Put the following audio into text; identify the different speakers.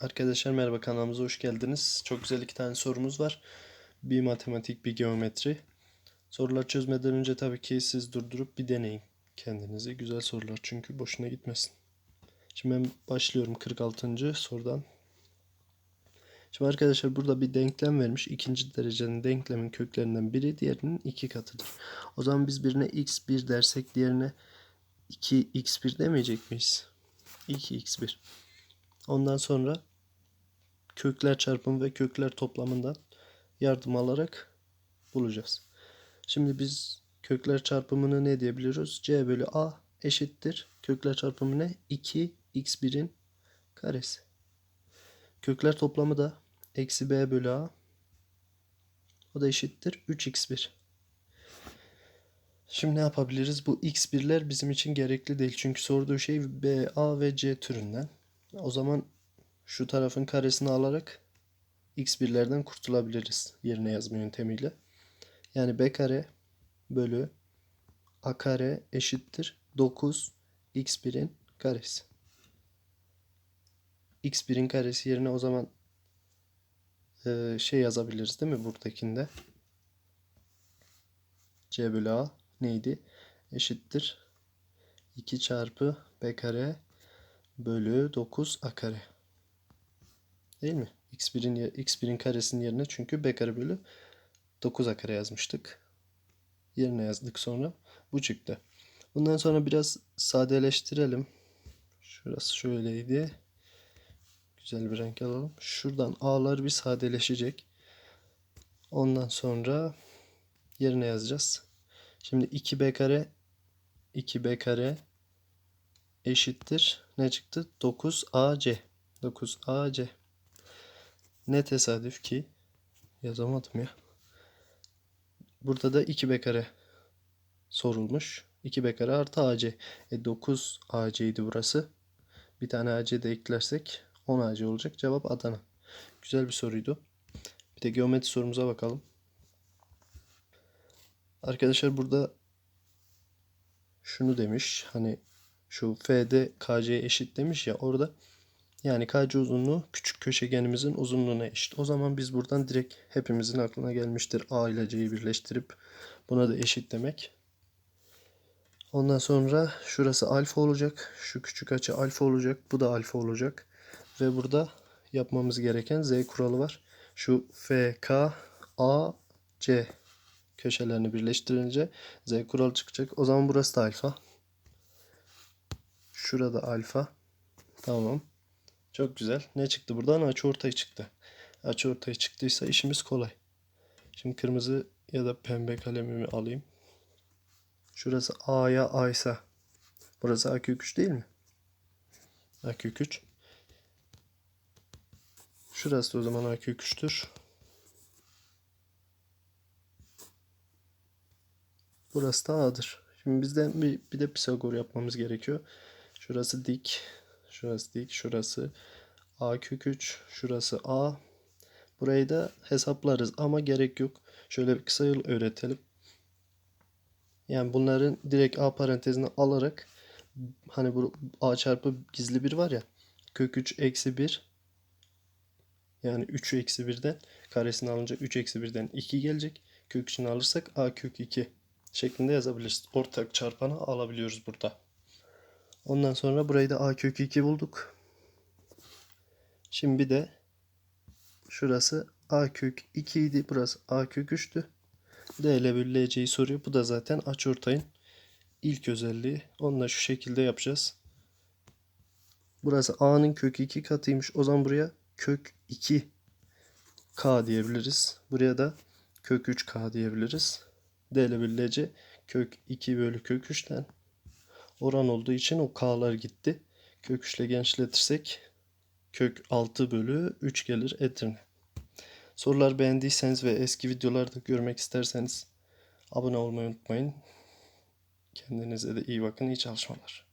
Speaker 1: Arkadaşlar merhaba kanalımıza hoş geldiniz. Çok güzel iki tane sorumuz var. Bir matematik, bir geometri. Sorular çözmeden önce tabii ki siz durdurup bir deneyin kendinizi. Güzel sorular çünkü boşuna gitmesin. Şimdi ben başlıyorum 46. sorudan. Şimdi arkadaşlar burada bir denklem vermiş. İkinci derecenin denklemin köklerinden biri diğerinin iki katıdır. O zaman biz birine x1 dersek diğerine 2x1 demeyecek miyiz? 2x1. Ondan sonra kökler çarpımı ve kökler toplamından yardım alarak bulacağız. Şimdi biz kökler çarpımını ne diyebiliyoruz? c bölü a eşittir. Kökler çarpımı ne? 2 x1'in karesi. Kökler toplamı da eksi b bölü a. O da eşittir 3x1. Şimdi ne yapabiliriz? Bu x1'ler bizim için gerekli değil. Çünkü sorduğu şey b, a ve c türünden. O zaman şu tarafın karesini alarak x1'lerden kurtulabiliriz yerine yazma yöntemiyle. Yani b kare bölü a kare eşittir 9 x1'in karesi. x1'in karesi yerine o zaman e, şey yazabiliriz değil mi buradakinde? c bölü a neydi? Eşittir 2 çarpı b kare bölü 9 a kare. Değil mi? x1'in x1'in karesinin yerine çünkü b kare bölü 9 a kare yazmıştık. Yerine yazdık sonra. Bu çıktı. Bundan sonra biraz sadeleştirelim. Şurası şöyleydi. Güzel bir renk alalım. Şuradan a'lar bir sadeleşecek. Ondan sonra yerine yazacağız. Şimdi 2b kare 2b kare eşittir. Ne çıktı? 9ac. 9ac. Ne tesadüf ki yazamadım ya. Burada da 2b kare sorulmuş. 2b kare artı ac. E 9 ac idi burası. Bir tane ac de eklersek 10 ac olacak. Cevap Adana. Güzel bir soruydu. Bir de geometri sorumuza bakalım. Arkadaşlar burada şunu demiş. Hani şu F'de KC'ye eşit demiş ya orada yani KC uzunluğu küçük köşegenimizin uzunluğuna eşit. O zaman biz buradan direkt hepimizin aklına gelmiştir. A ile C'yi birleştirip buna da eşit demek. Ondan sonra şurası alfa olacak. Şu küçük açı alfa olacak. Bu da alfa olacak. Ve burada yapmamız gereken Z kuralı var. Şu F, A, C köşelerini birleştirince Z kuralı çıkacak. O zaman burası da alfa. Şurada alfa. Tamam. Çok güzel. Ne çıktı buradan? Açı ortaya çıktı. Açı ortaya çıktıysa işimiz kolay. Şimdi kırmızı ya da pembe kalemimi alayım. Şurası A'ya A ise burası A kök 3 değil mi? A kök 3. Şurası da o zaman A kök 3'tür. Burası da A'dır. Şimdi bizden bir, bir de Pisagor yapmamız gerekiyor. Şurası dik. Şurası dik. Şurası A kök 3. Şurası A. Burayı da hesaplarız ama gerek yok. Şöyle bir kısa yol öğretelim. Yani bunların direkt A parantezine alarak hani bu A çarpı gizli bir var ya kök 3 eksi 1 yani 3 eksi 1'den karesini alınca 3 eksi 1'den 2 gelecek. Kök içine alırsak A kök 2 şeklinde yazabiliriz. Ortak çarpanı alabiliyoruz burada. Ondan sonra burayı da A kök 2 bulduk. Şimdi bir de şurası A kök 2 idi. Burası A kök 3'tü. D ile bölü LC'yi soruyor. Bu da zaten açıortayın ilk özelliği. Onu da şu şekilde yapacağız. Burası A'nın kök 2 katıymış. O zaman buraya kök 2 K diyebiliriz. Buraya da kök 3 K diyebiliriz. D ile bölü LC kök 2 bölü kök 3'ten oran olduğu için o K'lar gitti. Kök 3 ile genişletirsek kök 6 bölü 3 gelir Edirne. Sorular beğendiyseniz ve eski videolarda görmek isterseniz abone olmayı unutmayın. Kendinize de iyi bakın. İyi çalışmalar.